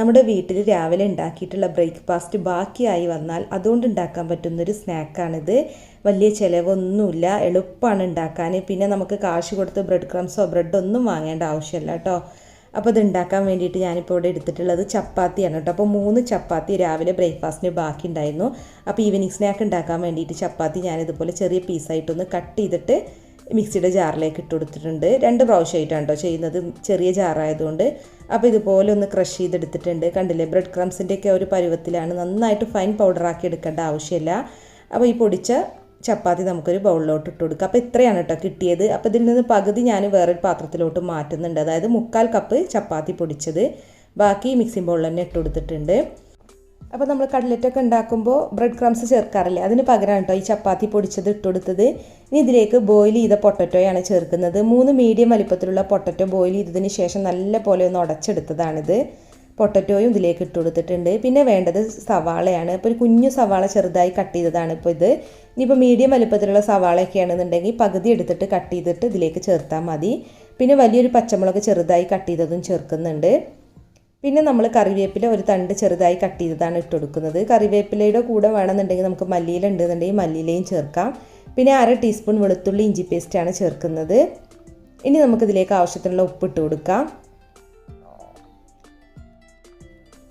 നമ്മുടെ വീട്ടിൽ രാവിലെ ഉണ്ടാക്കിയിട്ടുള്ള ബ്രേക്ക്ഫാസ്റ്റ് ബാക്കിയായി വന്നാൽ അതുകൊണ്ട് ഉണ്ടാക്കാൻ പറ്റുന്നൊരു സ്നാക്കാണിത്. വലിയ ചിലവൊന്നുമില്ല. എളുപ്പമാണ് ഉണ്ടാക്കാൻ. പിന്നെ നമുക്ക് കാശ് കൊടുത്ത് ബ്രെഡ് ക്രംസോ ബ്രെഡൊന്നും വാങ്ങേണ്ട ആവശ്യമില്ല കേട്ടോ. അപ്പോൾ ഇത് ഉണ്ടാക്കാൻ വേണ്ടിയിട്ട് ഞാനിപ്പോൾ ഇവിടെ എടുത്തിട്ടുള്ളത് ചപ്പാത്തിയാണ് കേട്ടോ. അപ്പോൾ മൂന്ന് ചപ്പാത്തി രാവിലെ ബ്രേക്ക്ഫാസ്റ്റിന് ബാക്കി ഉണ്ടായിരുന്നു. അപ്പോൾ ഈവനിങ് സ്നാക്ക് ഉണ്ടാക്കാൻ വേണ്ടിയിട്ട് ചപ്പാത്തി ഞാനിതുപോലെ ചെറിയ പീസായിട്ടൊന്ന് കട്ട് ചെയ്തിട്ട് മിക്സിയുടെ ജാറിലേക്ക് ഇട്ട് കൊടുത്തിട്ടുണ്ട്. രണ്ട് പ്രാവശ്യമായിട്ടാണ് കേട്ടോ ചെയ്യുന്നത്. ചെറിയ ജാറായതുകൊണ്ട്. അപ്പോൾ ഇതുപോലെ ഒന്ന് ക്രഷ് ചെയ്തെടുത്തിട്ടുണ്ട്. കണ്ടില്ലേ ബ്രെഡ് ക്രംസിന്റെയൊക്കെ ഒരു പരുവത്തിലാണ് നന്നായിട്ട് ഫൈൻ പൗഡറാക്കി എടുക്കേണ്ട ആവശ്യമില്ല. അപ്പോൾ ഈ പൊടിച്ച ചപ്പാത്തി നമുക്കൊരു ബൗളിലോട്ട് ഇട്ട് കൊടുക്കുക അപ്പോൾ ഇത്രയാണ് കേട്ടോ കിട്ടിയത്. അപ്പോൾ ഇതിൽ നിന്ന് പകുതി ഞാൻ വേറൊരു പാത്രത്തിലോട്ട് മാറ്റുന്നുണ്ട്. അതായത് മുക്കാൽ കപ്പ് ചപ്പാത്തി പൊടിച്ചത്. ബാക്കി മിക്സിംഗ് ബൗളിൽ തന്നെ ഇട്ട് കൊടുത്തിട്ടുണ്ട്. അപ്പോൾ നമ്മൾ കട്ലറ്റൊക്കെ ഉണ്ടാക്കുമ്പോൾ ബ്രെഡ് ക്രംസ് ചേർക്കാറില്ലേ? അതിന് പകരം കേട്ടോ ഈ ചപ്പാത്തി പൊടിച്ചത് ഇട്ടുകൊടുത്തത് ഇനി ഇതിലേക്ക് ബോയിൽ ചെയ്ത പൊട്ടറ്റോയാണ് ചേർക്കുന്നത്. മൂന്ന് മീഡിയം വലിപ്പത്തിലുള്ള പൊട്ടറ്റോ ബോയിൽ ചെയ്തതിന് ശേഷം നല്ല പോലെ ഒന്ന് ഉടച്ചെടുത്തതാണിത് പൊട്ടറ്റോയും ഇതിലേക്ക് ഇട്ട് കൊടുത്തിട്ടുണ്ട്. പിന്നെ വേണ്ടത് സവാളയാണ്. ഇപ്പോൾ ഒരു കുഞ്ഞു സവാള ചെറുതായി കട്ട് ചെയ്തതാണ് ഇപ്പോൾ ഇത്. ഇനിയിപ്പോൾ മീഡിയം വലിപ്പത്തിലുള്ള സവാളയൊക്കെ ആണെന്നുണ്ടെങ്കിൽ പകുതി എടുത്തിട്ട് കട്ട് ചെയ്തിട്ട് ഇതിലേക്ക് ചേർത്താൽ മതി. പിന്നെ വലിയൊരു പച്ചമുളക് ചെറുതായി കട്ട് ചെയ്തതും ചേർക്കുന്നുണ്ട്. പിന്നെ നമ്മൾ കറിവേപ്പില ഒരു തണ്ട് ചെറുതായി കട്ട് ചെയ്തതാണ് ഇട്ട് കൊടുക്കുന്നത് കറിവേപ്പിലയുടെ കൂടെ വേണമെന്നുണ്ടെങ്കിൽ നമുക്ക് മല്ലിയില ഉണ്ടെന്നുണ്ടെങ്കിൽ മല്ലിയിലയും ചേർക്കാം. പിന്നെ അര ടീസ്പൂൺ വെളുത്തുള്ളി ഇഞ്ചി പേസ്റ്റാണ് ചേർക്കുന്നത്. ഇനി നമുക്കിതിലേക്ക് ആവശ്യത്തിനുള്ള ഉപ്പ് ഇട്ട് കൊടുക്കാം.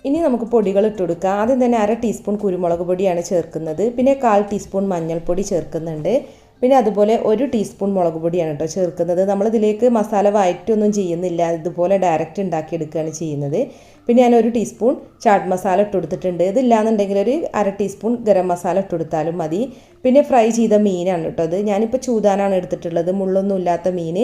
ഇനി നമുക്ക് പൊടികൾ ഇട്ട് കൊടുക്കാം. ആദ്യം തന്നെ അര ടീസ്പൂൺ കുരുമുളക് പൊടിയാണ് ചേർക്കുന്നത്. പിന്നെ കാൽ ടീസ്പൂൺ മഞ്ഞൾപ്പൊടി ചേർക്കുന്നുണ്ട്. പിന്നെ അതുപോലെ ഒരു ടീസ്പൂൺ മുളക് പൊടിയാണ് കേട്ടോ ചേർക്കുന്നത്. നമ്മളിതിലേക്ക് മസാല വഴറ്റൊന്നും ചെയ്യുന്നില്ല. ഇതുപോലെ ഡയറക്റ്റ് ഉണ്ടാക്കിയെടുക്കുകയാണ് ചെയ്യുന്നത്. പിന്നെ ഞാൻ ഒരു ടീസ്പൂൺ ചാട്ട് മസാല ഇട്ട് കൊടുത്തിട്ടുണ്ട്. ഇതില്ലാന്നുണ്ടെങ്കിൽ ഒരു അര ടീസ്പൂൺ ഗരം മസാല ഇട്ട് കൊടുത്താലും മതി. പിന്നെ ഫ്രൈ ചെയ്ത മീനാണ് കേട്ടോ അത്. ഞാനിപ്പോൾ ചൂതാനാണ് എടുത്തിട്ടുള്ളത്. മുള്ളൊന്നും ഇല്ലാത്ത മീൻ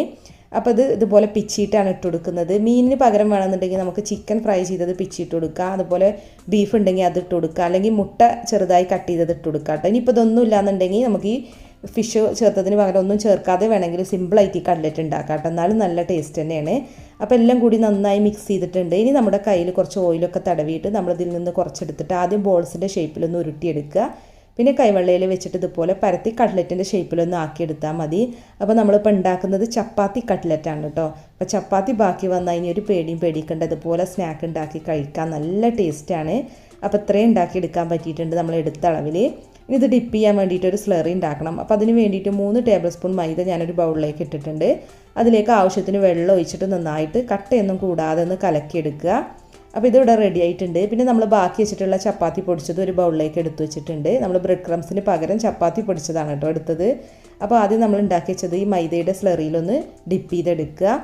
അപ്പോൾ ഇത് ഇതുപോലെ പിച്ചിയിട്ടാണ് ഇട്ട് കൊടുക്കുന്നത്. മീനിന് പകരം വേണമെന്നുണ്ടെങ്കിൽ നമുക്ക് ചിക്കൻ ഫ്രൈ ചെയ്തത് പിച്ചിട്ട് കൊടുക്കാം. അതുപോലെ ബീഫ് ഉണ്ടെങ്കിൽ അത് ഇട്ട് കൊടുക്കുക അല്ലെങ്കിൽ മുട്ട ചെറുതായി കട്ട് ചെയ്തത് ഇട്ട് കൊടുക്കുക കേട്ടോ. ഇനിയിപ്പോൾ ഇതൊന്നും ഇല്ലാന്നുണ്ടെങ്കിൽ നമുക്ക് ഈ ഫിഷ് ചേർത്തതിന് പകരം ഒന്നും ചേർക്കാതെ വേണമെങ്കിൽ സിമ്പിളായിട്ട് ഈ കട്ലറ്റ് ഉണ്ടാക്കാം കേട്ടോ. എന്നാലും നല്ല ടേസ്റ്റ് തന്നെയാണ്. അപ്പോൾ എല്ലാം കൂടി നന്നായി മിക്സ് ചെയ്തിട്ടുണ്ട്. ഇനി നമ്മുടെ കയ്യിൽ കുറച്ച് ഓയിലൊക്കെ തടവിയിട്ട് നമ്മളിതിൽ നിന്ന് കുറച്ചെടുത്തിട്ട് ആദ്യം ബോൾസിന്റെ ഷേപ്പിലൊന്ന് ഉരുട്ടിയെടുക്കുക. പിന്നെ കൈവെള്ളയിൽ വെച്ചിട്ട് ഇതുപോലെ പരത്തി കട്ലറ്റിന്റെ ഷേപ്പിലൊന്ന് ആക്കിയെടുത്താൽ മതി. അപ്പോൾ നമ്മളിപ്പോൾ ഉണ്ടാക്കുന്നത് ചപ്പാത്തി കട്ലറ്റാണ് കേട്ടോ. അപ്പോൾ ചപ്പാത്തി ബാക്കി വന്നാൽ ഇനി ഒരു പേടിയും പേടിക്കേണ്ട. ഇതുപോലെ സ്നാക്ക് ഉണ്ടാക്കി കഴിക്കാൻ നല്ല ടേസ്റ്റാണ് അപ്പോൾ ഇത്രയും ഉണ്ടാക്കിയെടുക്കാൻ പറ്റിയിട്ടുണ്ട് നമ്മൾ എടുത്ത അളവിൽ ഇനി ഇത് ഡിപ്പ് ചെയ്യാൻ വേണ്ടിയിട്ട് ഒരു സ്ലറി ഉണ്ടാക്കണം. അപ്പോൾ അതിന് വേണ്ടിയിട്ട് മൂന്ന് ടേബിൾ സ്പൂൺ മൈദ ഞാനൊരു ബൗളിലേക്ക് ഇട്ടിട്ടുണ്ട്. അതിലേക്ക് ആവശ്യത്തിന് വെള്ളം ഒഴിച്ചിട്ട് നന്നായിട്ട് കട്ടയൊന്നും കൂടാതെ ഒന്ന് കലക്കിയെടുക്കുക. അപ്പോൾ ഇതിവിടെ റെഡി ആയിട്ടുണ്ട്. പിന്നെ നമ്മൾ ബാക്കി വെച്ചിട്ടുള്ള ചപ്പാത്തി പൊടിച്ചത് ഒരു ബൗളിലേക്ക് എടുത്തു വെച്ചിട്ടുണ്ട്. നമ്മൾ ബ്രെഡ് ക്രംസിന് പകരം ചപ്പാത്തി പൊടിച്ചതാണ് കേട്ടോ എടുത്തത്. അപ്പോൾ ആദ്യം നമ്മൾ ഉണ്ടാക്കി വെച്ചത് ഈ മൈദയുടെ സ്ലറിയിലൊന്ന് ഡിപ്പ് ചെയ്തെടുക്കുക.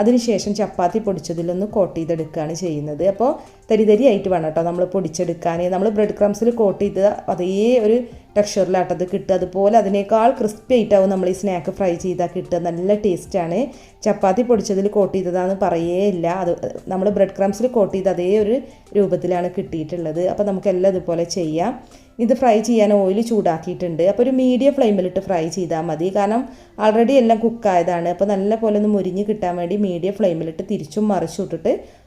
അതിനുശേഷം ചപ്പാത്തി പൊടിച്ചതിലൊന്ന് കോട്ട് ചെയ്തെടുക്കുകയാണ് ചെയ്യുന്നത്. അപ്പോൾ തരി തരി ആയിട്ട് വേണം കേട്ടോ നമ്മൾ പൊടിച്ചെടുക്കാൻ നമ്മൾ ബ്രെഡ് ക്രംസിൽ കോട്ട് ചെയ്ത് അതേ ഒരു ടെക്സ്ചറിലാട്ടത് കിട്ടുക. അതുപോലെ അതിനേക്കാൾ ക്രിസ്പി ആയിട്ടാവും നമ്മൾ ഈ സ്നാക്ക് ഫ്രൈ ചെയ്താൽ കിട്ടുക. നല്ല ടേസ്റ്റാണ് ചപ്പാത്തി പൊടിച്ചതിൽ കോട്ട് ചെയ്തതാന്ന് പറയേ ഇല്ല. അത് നമ്മൾ ബ്രെഡ് ക്രംസിൽ കോട്ട് ചെയ്ത് അതേ ഒരു രൂപത്തിലാണ് കിട്ടിയിട്ടുള്ളത്. അപ്പോൾ നമുക്കെല്ലാം ഇതുപോലെ ചെയ്യാം. ഇത് ഫ്രൈ ചെയ്യാൻ ഓയിൽ ചൂടാക്കിയിട്ടുണ്ട്. അപ്പോൾ ഒരു മീഡിയം ഫ്ലെയിമിലിട്ട് ഫ്രൈ ചെയ്താൽ മതി. കാരണം ആൾറെഡി എല്ലാം കുക്കായതാണ് അപ്പോൾ നല്ല പോലെ ഒന്ന് മുരിഞ്ഞ് കിട്ടാൻ വേണ്ടി മീഡിയം ഫ്ലെയിമിലിട്ട് തിരിച്ചും മറിച്ചു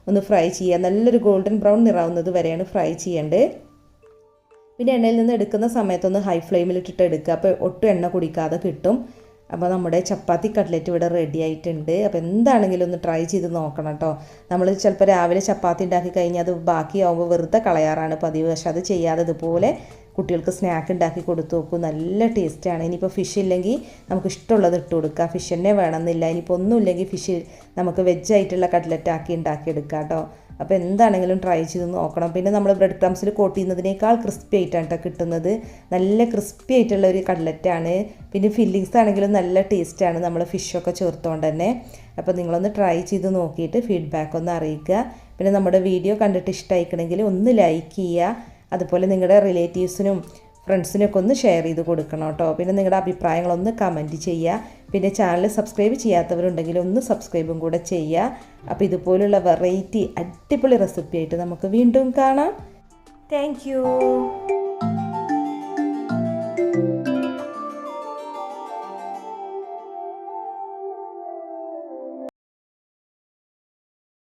ഒന്ന് ഫ്രൈ ചെയ്യുക നല്ലൊരു ഗോൾഡൻ ബ്രൗൺ നിറാവുന്നത് വരെയാണ് ഫ്രൈ ചെയ്യേണ്ടത്. പിന്നെ എണ്ണയിൽ നിന്ന് എടുക്കുന്ന സമയത്തൊന്ന് ഹൈ ഫ്ലെയിമിൽ ഇട്ടിട്ട് എടുക്കുക. അപ്പോൾ ഒട്ടും എണ്ണ കുടിക്കാതെ കിട്ടും. അപ്പോൾ നമ്മുടെ ചപ്പാത്തി കട്ട്ലറ്റ് ഇവിടെ റെഡി ആയിട്ടുണ്ട്. അപ്പോൾ എന്താണെങ്കിലും ഒന്ന് ട്രൈ ചെയ്ത് നോക്കണം കേട്ടോ നമ്മൾ ചിലപ്പോൾ രാവിലെ ചപ്പാത്തി ഉണ്ടാക്കി കഴിഞ്ഞാൽ അത് ബാക്കിയാവുമ്പോൾ വെറുതെ കളയാറാണ് പതിവ്. പക്ഷെ അത് ചെയ്യാതെ ഇതുപോലെ കുട്ടികൾക്ക് സ്നാക്ക് ഉണ്ടാക്കി കൊടുത്തു നോക്കൂ. നല്ല ടേസ്റ്റാണ് ഇനിയിപ്പോൾ ഫിഷ് ഇല്ലെങ്കിൽ നമുക്ക് ഇഷ്ടമുള്ളത് ഇട്ട് കൊടുക്കുക ഫിഷ് തന്നെ വേണമെന്നില്ല. ഇനിയിപ്പോൾ ഒന്നുമില്ലെങ്കിൽ ഫിഷ് നമുക്ക് വെജ് ആയിട്ടുള്ള കട്ട്ലറ്റ് ആക്കി ഉണ്ടാക്കിയെടുക്കാം കേട്ടോ അപ്പോൾ എന്താണെങ്കിലും ട്രൈ ചെയ്ത് നോക്കണം. പിന്നെ നമ്മൾ ബ്രെഡ് ക്രംസിൽ കോട്ട് ചെയ്യുന്നതിനേക്കാൾ ക്രിസ്പി ആയിട്ടാണ് കേട്ടോ കിട്ടുന്നത്. നല്ല ക്രിസ്പി ആയിട്ടുള്ള ഒരു കട്ട്ലറ്റാണ് പിന്നെ ഫില്ലിങ്സ് ആണെങ്കിലും നല്ല ടേസ്റ്റാണ് നമ്മൾ ഫിഷൊക്കെ ചേർത്തുകൊണ്ട് തന്നെ. അപ്പോൾ നിങ്ങളൊന്ന് ട്രൈ ചെയ്ത് നോക്കിയിട്ട് ഫീഡ്ബാക്ക് ഒന്ന് അറിയിക്കുക. പിന്നെ നമ്മുടെ വീഡിയോ കണ്ടിട്ട് ഇഷ്ടമായിക്കണമെങ്കിൽ ഒന്ന് ലൈക്ക് ചെയ്യുക. അതുപോലെ നിങ്ങളുടെ റിലേറ്റീവ്സിനും ഫ്രണ്ട്സിനൊക്കെ ഒന്ന് ഷെയർ ചെയ്ത് കൊടുക്കണം കേട്ടോ. പിന്നെ നിങ്ങളുടെ അഭിപ്രായങ്ങളൊന്ന് കമന്റ് ചെയ്യുക. പിന്നെ ചാനൽ സബ്സ്ക്രൈബ് ചെയ്യാത്തവരുണ്ടെങ്കിൽ ഒന്ന് സബ്സ്ക്രൈബും കൂടെ ചെയ്യുക. അപ്പോൾ ഇതുപോലുള്ള വെറൈറ്റി അടിപൊളി റെസിപ്പി ആയിട്ട് നമുക്ക് വീണ്ടും കാണാം. താങ്ക്